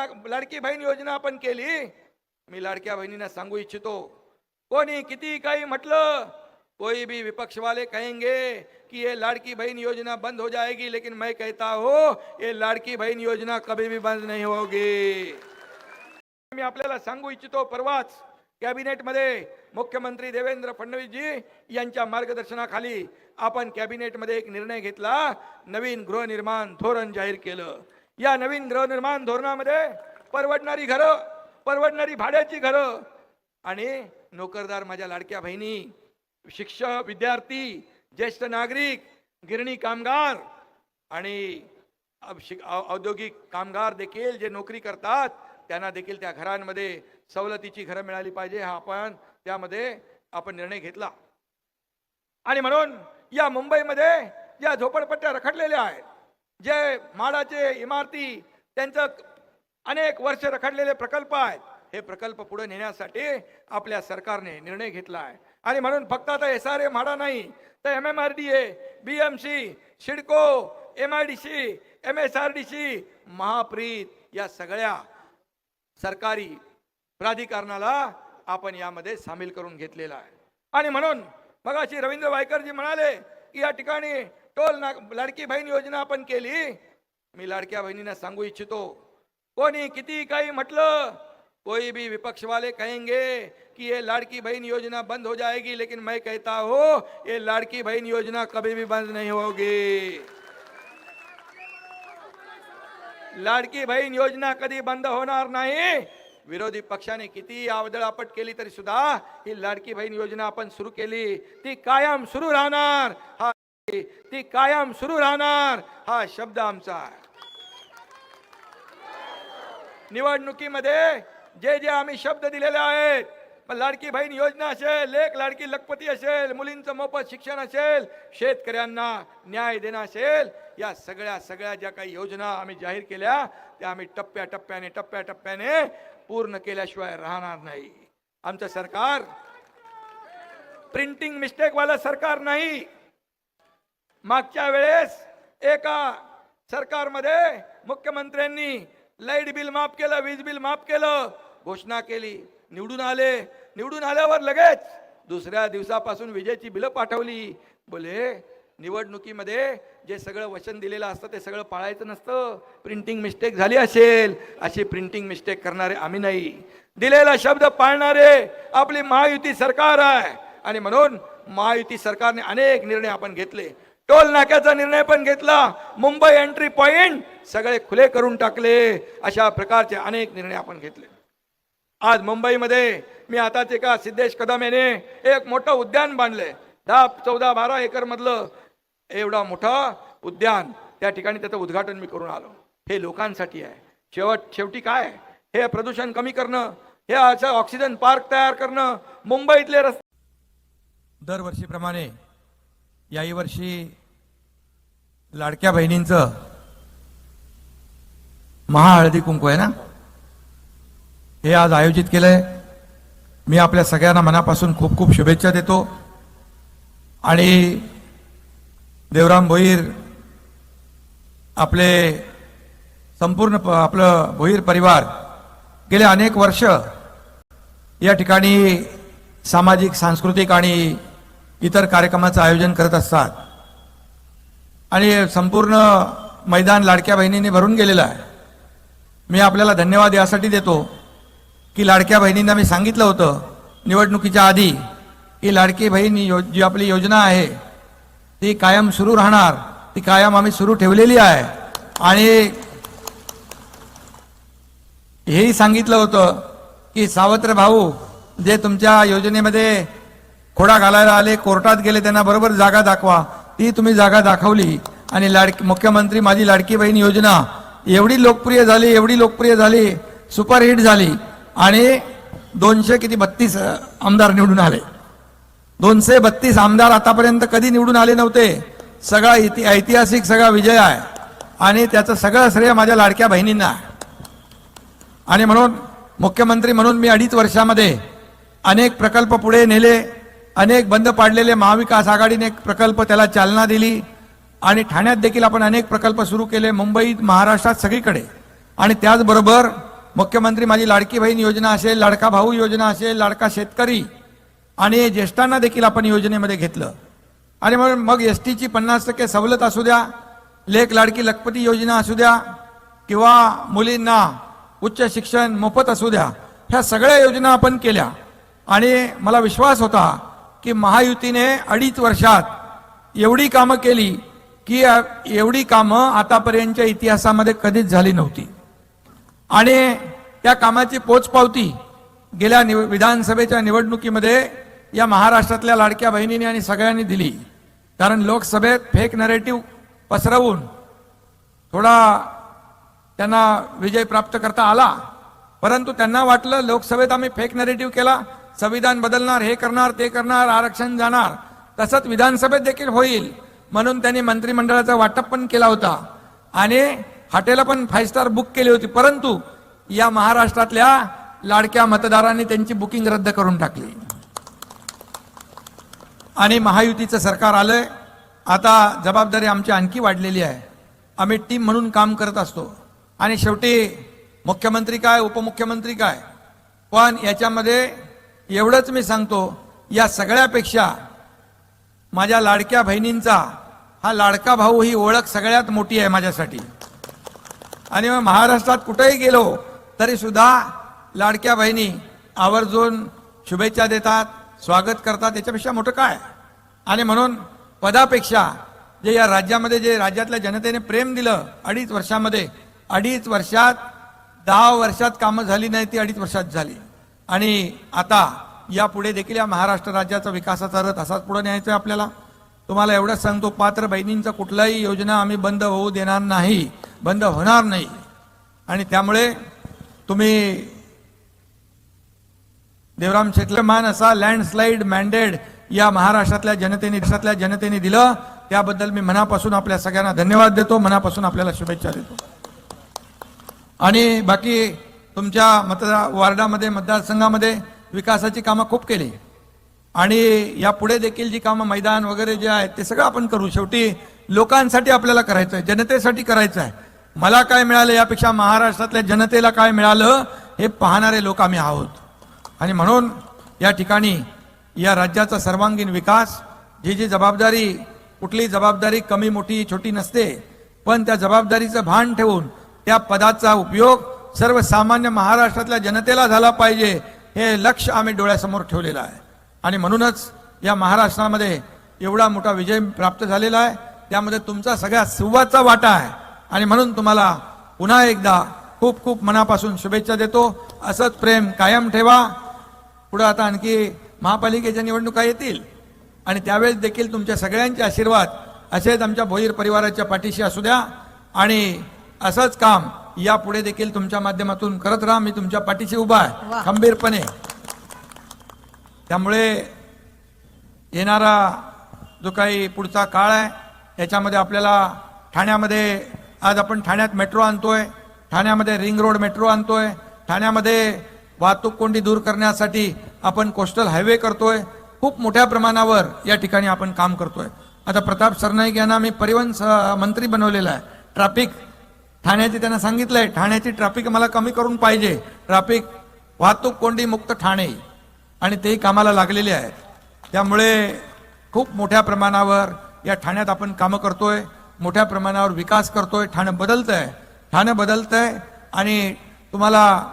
योजना लाडकी बहीण योजना आपण केली. मी लाडक्या बहिणींना सांगू इच्छितो कोणी किती काही म्हटलं कोई भी विपक्ष वाले कहेंगे कि ये लाड़की बहन योजना बंद हो जाएगी लेकिन मैं कहता हूं ये लाड़की बहन योजना कभी भी बंद नहीं होगी। मी आपल्याला सांगू इच्छितो परवाच कॅबिनेटमध्ये मुख्यमंत्री देवेंद्र फडणवीसजी यांच्या मार्गदर्शनाखाली आपण कॅबिनेटमध्ये एक निर्णय घेतला नवीन गृहनिर्माण धोरण जाहीर केलं. या नवीन गृहनिर्माण धोरणामध्ये परवडणारी घरं परवडणारी भाड्याची घरं आणि नोकरदार माझ्या लाडक्या बहिणी शिक्षक विद्यार्थी ज्येष्ठ नागरिक गिरणी कामगार आणि औद्योगिक कामगार देखील जे नोकरी करतात त्यांना देखील त्या घरांमध्ये सवलतीची घरं मिळाली पाहिजे हा आपण त्यामध्ये आपण निर्णय घेतला. आणि म्हणून या मुंबईमध्ये ज्या झोपडपट्ट्या रखडलेल्या आहेत जे माडाचे इमारती त्यांचं अनेक वर्ष रखडलेले प्रकल्प आहेत हे प्रकल्प पुढे नेण्यासाठी आपल्या सरकारने निर्णय घेतला आहे. आणि म्हणून फक्त आता एस आर ए म्हाडा नाही तर M M R D A B M C CIDCO M I D C M S R D C Mahapreet या सगळ्या सरकारी प्राधिकरणाला आपण यामध्ये सामील करून घेतलेला आहे. आणि म्हणून मगाशी रवींद्र वायकरजी म्हणाले की या ठिकाणी टोल ना लाडकी बहीण योजना आपण केली. मी लाडक्या बहिणींना सांगू इच्छितो कोणी किती काही म्हटलं कोई भी विपक्ष वाले कहेंगे कि ये लाड़की बहन योजना बंद हो जाएगी लेकिन मैं कहता हूं ये लाड़की बहन योजना कभी भी बंद नहीं होगी। लाडकी बहीण योजना कधी बंद होणार नाही. विरोधी पक्षाने किती आवदळापट केली तरी सुद्धा ही लाडकी बहीण योजना आपण सुरू केली ती कायम सुरू राहणार. हा ती कायम सुरू राहणार हा शब्द आमचा आहे. निवडणुकीमध्ये जे जे आम्ही शब्द दिलेले आहेत लाडकी बहीण योजना असेल लेख लाडकी लखपती असेल मुलींचं मोफत शिक्षण असेल शेतकऱ्यांना न्याय देणं असेल या सगळ्या सगळ्या ज्या काही योजना आम्ही जाहीर केल्या त्या आम्ही टप्प्या टप्प्याने टप्प्या टप्प्याने पूर्ण केल्याशिवाय राहणार नाही. आमचं सरकार प्रिंटिंग मिस्टेकवालं सरकार नाही. मागच्या वेळेस एका सरकारमध्ये मुख्यमंत्र्यांनी लाइट बिल माफ केलं वीज बिल माफ केलं घोषणा केली. निवडून आले. निवडून आल्यावर लगेच दुसऱ्या दिवसापासून विजेची बिलं पाठवली. बोले निवडणुकीमध्ये जे सगळं वचन दिलेलं असतं ते सगळं पाळायचं नसतं. प्रिंटिंग मिस्टेक झाली असेल अशी प्रिंटिंग मिस्टेक करणारे आम्ही नाही. दिलेला शब्द पाळणारे आपली महायुती सरकार आहे. आणि म्हणून महायुती सरकारने अनेक निर्णय आपण घेतले. टोल नाक्याचा निर्णय पण घेतला. मुंबई एंट्री पॉइंट सगळे खुले करून टाकले. अशा प्रकारचे अनेक निर्णय आपण घेतले. आज मुंबईमध्ये मी आता ते का सिद्धेश कदम याने एक मोठं उद्यान बांधलंय दहा चौदा बारा एकर मधलं एवढा मोठा उद्यान. त्या ठिकाणी त्याचं उद्घाटन मी करून आलो. हे लोकांसाठी आहे. शेवट शेवटी काय? हे प्रदूषण कमी करणं. हे असं ऑक्सिजन पार्क तयार करणं. मुंबईतले रस्ते दरवर्षीप्रमाणे याही वर्षी लाडक्या बहिणींचं महाहळदी कुंकू आहे ना? हे आज आयोजित केलंय. मी आपल्या सगळ्यांना मनापासून खूप खूप शुभेच्छा देतो. आणि देवराम भोईर आपले संपूर्ण आपलं भोईर परिवार गेले अनेक वर्ष या ठिकाणी सामाजिक सांस्कृतिक आणि इतर कार्यक्रमाचं आयोजन करत असतात. आणि संपूर्ण मैदान लाडक्या बहिणींनी भरून गेलेलं आहे. मी आपल्याला धन्यवाद यासाठी देतो की लाडक्या बहिणींना मी सांगितलं होतं निवडणुकीच्या आधी की लाडकी बहीण यो जी आपली योजना आहे ती कायम सुरू राहणार ती कायम आम्ही सुरू ठेवलेली आहे. आणि हेही सांगितलं होतं की सावत्र भाऊ जे तुमच्या योजनेमध्ये खोडा घालायला आले कोर्टात गेले त्यांना बरोबर जागा दाखवा. ती तुम्ही जागा दाखवली. आणि लाडकी मुख्यमंत्री माझी लाडकी बहीण योजना एवढी लोकप्रिय झाली एवढी लोकप्रिय झाली सुपरहिट झाली. आणि दोनशे किती बत्तीस आमदार निवडून आले. दोनशे बत्तीस आमदार आतापर्यंत कधी निवडून आले नव्हते. सगळा इति ऐतिहासिक सगळा विजय आहे. आणि त्याचं सगळं श्रेय माझ्या लाडक्या बहिणींना आहे. आणि म्हणून मुख्यमंत्री म्हणून मी अडीच वर्षामध्ये अनेक प्रकल्प पुढे नेले. अनेक बंद पाडलेले महाविकास आघाडीने एक प्रकल्प त्याला चालना दिली आणि ठाण्यात देखील आपण अनेक प्रकल्प सुरू केले मुंबईत महाराष्ट्रात सगळीकडे. आणि त्याचबरोबर मुख्यमंत्री माझी लाडकी बहीण योजना असेल लाडका भाऊ योजना असेल लाडका शेतकरी आणि ज्येष्ठांना देखील आपण योजनेमध्ये घेतलं. आणि म्हणून मग एस टीची पन्नास टक्के सवलत असू द्या लेख लाडकी लखपती योजना असू द्या किंवा मुलींना उच्च शिक्षण मोफत असू द्या ह्या सगळ्या योजना आपण केल्या. आणि मला विश्वास होता की महायुतीने अडीच वर्षात एवढी कामं केली की एवढी कामं आतापर्यंतच्या इतिहासामध्ये कधीच झाली नव्हती. आणि त्या कामाची पोचपावती गेल्या निव विधानसभेच्या निवडणुकीमध्ये या महाराष्ट्रातल्या लाडक्या बहिणीने आणि सगळ्यांनी दिली. कारण लोकसभेत फेक नरेटिव्ह पसरवून थोडा त्यांना विजय प्राप्त करता आला. परंतु त्यांना वाटलं लोकसभेत आम्ही फेक नरेटिव्ह केला संविधान बदलणार हे करणार ते करणार आरक्षण जाणार तसंच विधानसभेत देखील होईल. म्हणून त्यांनी मंत्रिमंडळाचा वाटप पण केला होता. आणि हॉटेलं पण फाईव्ह स्टार बुक केली होती. परंतु या महाराष्ट्रातल्या लाडक्या मतदारांनी त्यांची बुकिंग रद्द करून टाकली. आणि महायुतीचं सरकार आलंय. आता जबाबदारी आमची आणखी वाढलेली आहे. आम्ही टीम म्हणून काम करत असतो. आणि शेवटी मुख्यमंत्री काय उपमुख्यमंत्री काय? पण याच्यामध्ये एवढंच मी सांगतो या सगळ्यापेक्षा माझ्या लाडक्या बहिणींचा हा लाडका भाऊ ही ओळख सगळ्यात मोठी आहे माझ्यासाठी. आणि मग महाराष्ट्रात कुठेही गेलो तरी सुद्धा लाडक्या बहिणी आवर्जून शुभेच्छा देतात स्वागत करतात याच्यापेक्षा मोठं काय? आणि म्हणून पदापेक्षा जे या राज्यामध्ये जे राज्यातल्या जनतेने प्रेम दिलं अडीच वर्षामध्ये अडीच वर्षात दहा वर्षात कामं झाली नाही ती अडीच वर्षात झाली. आणि आता यापुढे देखील या महाराष्ट्र राज्याचा विकासाचा रथ असाच पुढे न्यायचा आहे आपल्याला? तुम्हाला एवढंच सांगतो पात्र बहिणींचा कुठलाही योजना आम्ही बंद होऊ देणार नाही बंद होणार नाही. आणि त्यामुळे तुम्ही देवराम शेतलमान असा लँडस्लाईड मॅन्डेड या महाराष्ट्रातल्या जनतेने देशातल्या जनतेने दिलं त्याबद्दल मी मनापासून आपल्या सगळ्यांना धन्यवाद देतो मनापासून आपल्याला शुभेच्छा देतो. आणि बाकी तुमच्या मतदार वार्डामध्ये मतदारसंघामध्ये विकासाची कामं खूप केली. आणि यापुढे देखील जी कामं मैदान वगैरे जे आहेत ते सगळं आपण करू. शेवटी लोकांसाठी आपल्याला करायचं आहे जनतेसाठी करायचं आहे मला काय मिळालं यापेक्षा महाराष्ट्रातल्या जनतेला काय मिळालं हे पाहणारे लोक आम्ही आहोत. आणि म्हणून या ठिकाणी या राज्याचा सर्वांगीण विकास जी जी जबाबदारी कुठली जबाबदारी कमी मोठी छोटी नसते पण त्या जबाबदारीचं भान ठेवून त्या पदाचा उपयोग सर्वसामान्य महाराष्ट्रातल्या जनतेला झाला पाहिजे हे लक्ष आम्ही डोळ्यासमोर ठेवलेलं आहे. आणि म्हणूनच या महाराष्ट्रामध्ये एवढा मोठा विजय प्राप्त झालेला आहे. त्यामध्ये तुमचा सगळ्या सुवाचा वाटा आहे. आणि म्हणून तुम्हाला पुन्हा एकदा खूप खूप मनापासून शुभेच्छा देतो. असंच प्रेम कायम ठेवा. पुढं आता आणखी महापालिकेच्या निवडणुका येतील. आणि त्यावेळेस देखील तुमच्या सगळ्यांचे आशीर्वाद असेच आमच्या भोईर परिवाराच्या पाठीशी असू द्या. आणि असंच काम यापुढे देखील तुमच्या माध्यमातून करत राहा. मी तुमच्या पाठीशी उभा आहे. खंबीरपणे. त्यामुळे येणारा जो काही पुढचा काळ आहे याच्यामध्ये आपल्याला ठाण्यामध्ये आज आपण ठाण्यात मेट्रो आणतोय. ठाण्यामध्ये रिंग रोड मेट्रो आणतोय. ठाण्यामध्ये वाहतूक कोंडी दूर करण्यासाठी आपण कोस्टल हायवे करतोय. खूप मोठ्या प्रमाणावर या ठिकाणी आपण काम करतोय. आता प्रताप सरनाईक यांना मी परिवहन मंत्री बनवलेला आहे. ट्रॅफिक ठाण्याचे त्यांना सांगितलंय ठाण्याची ट्रॅफिक मला कमी करून पाहिजे. ट्रॅफिक वाहतूक कोंडी मुक्त ठाणे. आणि तेही कामाला लागलेले आहेत. त्यामुळे खूप मोठ्या प्रमाणावर या ठाण्यात आपण कामं करतोय. मोठ्या प्रमाणावर विकास करतोय. ठाणं बदलतंय. ठाणं बदलतंय. आणि तुम्हाला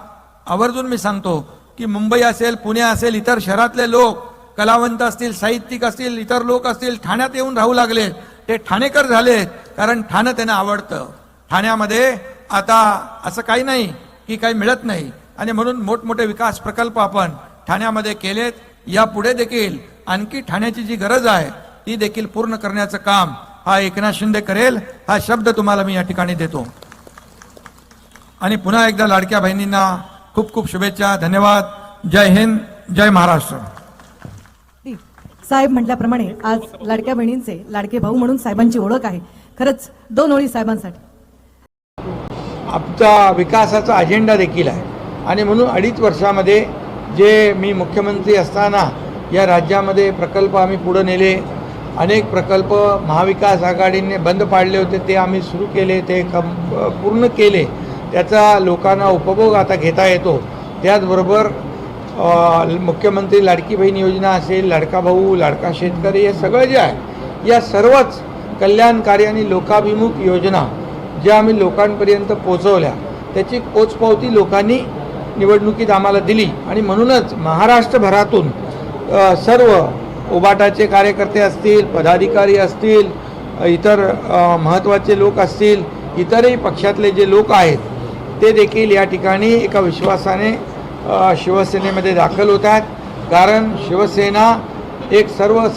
आवर्जून मी सांगतो की मुंबई असेल पुणे असेल इतर शहरातले लोक कलावंत असतील साहित्यिक असतील इतर लोक असतील ठाण्यात येऊन राहू लागले ते ठाणेकर झाले कारण ठाणं त्यांना आवडतं. ठाण्यामध्ये आता असं काही नाही की काही मिळत नाही. आणि म्हणून मोठमोठे विकास प्रकल्प आपण ठाण्यामध्ये केलेत. यापुढे देखील आणखी ठाण्याची जी गरज आहे ती देखील पूर्ण करण्याचं काम हा एकनाथ शिंदे करेल हा शब्द तुम्हाला मी या ठिकाणी देतो. आणि पुन्हा एकदा लाडक्या बहिणींना खूप खूप शुभेच्छा धन्यवाद. जय हिंद जय महाराष्ट्र. साहेब म्हटल्याप्रमाणे आज लाडक्या बहिणींचे लाडके भाऊ म्हणून साहेबांची ओळख आहे. खरंच दोन ओळी साहेबांसाठी. आमचा विकासाचा अजेंडा देखील आहे. आणि म्हणून अडीच वर्षामध्ये जे मी मुख्यमंत्री असताना या राज्यामध्ये प्रकल्प आम्ही पुढं नेले. अनेक प्रकल्प महाविकास आघाडीने बंद पाडले होते ते आम्ही सुरू केले ते कम पूर्ण केले. त्याचा लोकांना उपभोग आता घेता येतो. त्याचबरोबर मुख्यमंत्री लाडकी बहीण योजना असेल लाडका भाऊ लाडका शेतकरी हे सगळं जे आहे या सर्वच कल्याणकारी आणि लोकाभिमुख योजना ज्या आम्ही लोकांपर्यंत पोचवल्या त्याची पोचपावती लोकांनी निवडणुकीत आम्हाला दिली. आणि म्हणूनच महाराष्ट्रभरातून सर्व उबाटाचे कार्यकर्ते असतील पदाधिकारी असतील इतर महत्त्वाचे लोक असतील इतरही पक्षातले जे लोक आहेत ते देखील या ठिकाणी एका विश्वासाने शिवसेनेमध्ये दाखल होत आहेत कारण शिवसेना एक सर्व